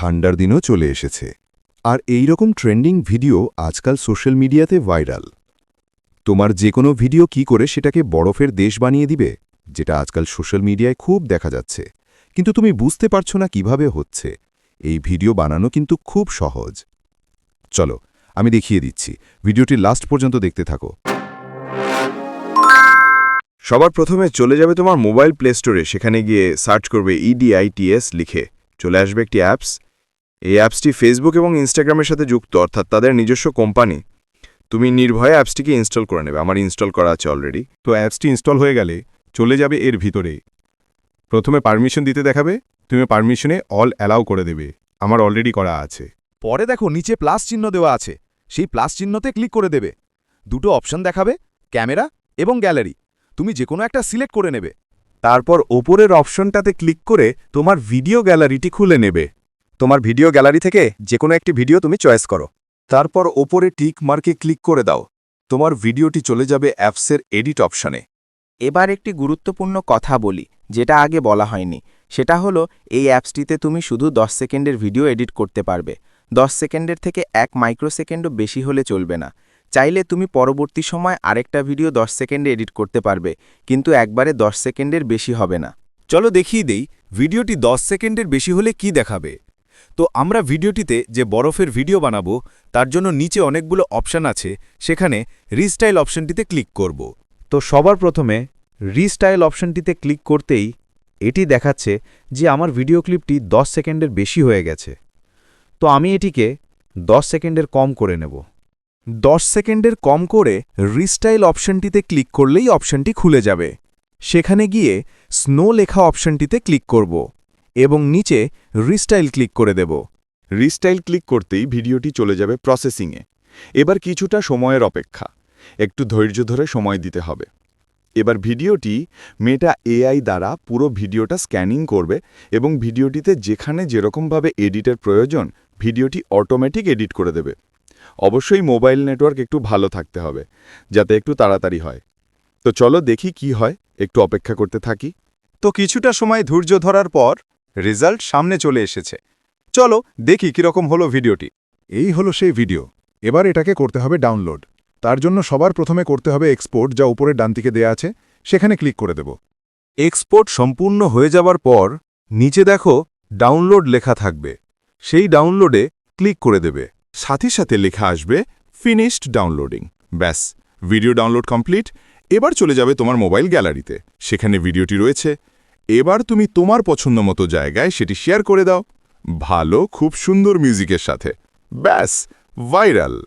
ঠান্ডার দিনও চলে এসেছে। আর এই রকম ট্রেন্ডিং ভিডিও আজকাল সোশ্যাল মিডিয়াতে ভাইরাল। তোমার যে কোনো ভিডিও কি করে সেটাকে বরফের দেশ বানিয়ে দিবে, যেটা আজকাল সোশ্যাল মিডিয়ায় খুব দেখা যাচ্ছে। কিন্তু তুমি বুঝতে পারছ না কীভাবে হচ্ছে। এই ভিডিও বানানো কিন্তু খুব সহজ। চলো, আমি দেখিয়ে দিচ্ছি। ভিডিওটি লাস্ট পর্যন্ত দেখতে থাকো। সবার প্রথমে চলে যাবে তোমার মোবাইল প্লে স্টোরে। সেখানে গিয়ে সার্চ করবে E ইডিআইটিএস লিখে। চলে আসবে একটি অ্যাপস। এই অ্যাপসটি ফেসবুক এবং ইনস্টাগ্রামের সাথে যুক্ত, অর্থাৎ তাদের নিজস্ব কোম্পানি। তুমি নির্ভয়ে অ্যাপসটিকে ইনস্টল করে নেবে। আমার ইনস্টল করা আছে অলরেডি তো অ্যাপসটি ইনস্টল হয়ে গেলে চলে যাবে এর ভিতরে। প্রথমে পারমিশন দিতে দেখাবে। তুমি পারমিশনে অল অ্যালাউ করে দেবে। আমার অলরেডি করা আছে। পরে দেখো নিচে প্লাস চিহ্ন দেওয়া আছে। সেই প্লাস চিহ্নতে ক্লিক করে দেবে। দুটো অপশন দেখাবে, ক্যামেরা এবং গ্যালারি। তুমি যে কোনো একটা সিলেক্ট করে নেবে। তারপর ওপরের অপশনটাতে ক্লিক করে তোমার ভিডিও গ্যালারিটি খুলে নেবে। তোমার ভিডিও গ্যালারি থেকে যে কোনো একটি ভিডিও তুমি চয়েস করো। তারপর ওপরে টিক মার্কে ক্লিক করে দাও। তোমার ভিডিওটি চলে যাবে অ্যাপসের এডিট অপশানে। এবার একটি গুরুত্বপূর্ণ কথা বলি, যেটা আগে বলা হয়নি। সেটা হলো, এই অ্যাপসটিতে তুমি শুধু 10 সেকেন্ডের ভিডিও এডিট করতে পারবে। 10 সেকেন্ডের থেকে এক মাইক্রোসেকেন্ডও বেশি হলে চলবে না। চাইলে তুমি পরবর্তী সময় আরেকটা ভিডিও 10 সেকেন্ডে এডিট করতে পারবে, কিন্তু একবারে 10 সেকেন্ডের বেশি হবে না। চলো দেখিয়ে দেই, ভিডিওটি 10 সেকেন্ডের বেশি হলে কি দেখাবে? তো আমরা ভিডিওটিতে যে বরফের ভিডিও বানাবো, তার জন্য নিচে অনেকগুলো অপশান আছে, সেখানে রিস্টাইল অপশনটিতে ক্লিক করব। তো সবার প্রথমে রিস্টাইল অপশনটিতে ক্লিক করতেই এটি দেখাচ্ছে যে আমার ভিডিও ক্লিপটি 10 সেকেন্ডের বেশি হয়ে গেছে। তো আমি এটিকে 10 সেকেন্ডের কম করে নেব। 10 সেকেন্ডের কম করে রিস্টাইল অপশনটিতে ক্লিক করলেই অপশনটি খুলে যাবে। সেখানে গিয়ে স্নো লেখা অপশনটিতে ক্লিক করব। এবং নিচে রিস্টাইল ক্লিক করে দেব। রিস্টাইল ক্লিক করতেই ভিডিওটি চলে যাবে প্রসেসিংয়ে এবার কিছুটা সময়ের অপেক্ষা। একটু ধৈর্য ধরে সময় দিতে হবে। এবার ভিডিওটি মেটা এআই দ্বারা পুরো ভিডিওটা স্ক্যানিং করবে এবং ভিডিওটিতে যেখানে যেরকমভাবে এডিটের প্রয়োজন ভিডিওটি অটোমেটিক এডিট করে দেবে। অবশ্যই মোবাইল নেটওয়ার্ক একটু ভালো থাকতে হবে যাতে একটু তাড়াতাড়ি হয়। তো চলো দেখি কি হয় একটু অপেক্ষা করতে থাকি। তো কিছুটা সময় ধৈর্য ধরার পর রেজাল্ট সামনে চলে এসেছে। চলো দেখি কীরকম হলো ভিডিওটি। এই হলো সেই ভিডিও। এবার এটাকে করতে হবে ডাউনলোড। তার জন্য সবার প্রথমে করতে হবে এক্সপোর্ট, যা উপরের ডানদিকে দেয়া আছে। সেখানে ক্লিক করে দেব। এক্সপোর্ট সম্পূর্ণ হয়ে যাবার পর, নিচে দেখো, ডাউনলোড লেখা থাকবে। সেই ডাউনলোডে ক্লিক করে দেবে। সাথে সাথে লেখা আসবে ফিনিশড ডাউনলোডিং ব্যাস, ভিডিও ডাউনলোড কমপ্লিট। এবার চলে যাবে তোমার মোবাইল গ্যালারিতে। সেখানে ভিডিওটি রয়েছে। এবার তুমি তোমার পছন্দ মতো জায়গায় সেটি শেয়ার করে দাও। ভালো, খুব সুন্দর মিউজিকের সাথে। ব্যাস, ভাইরাল।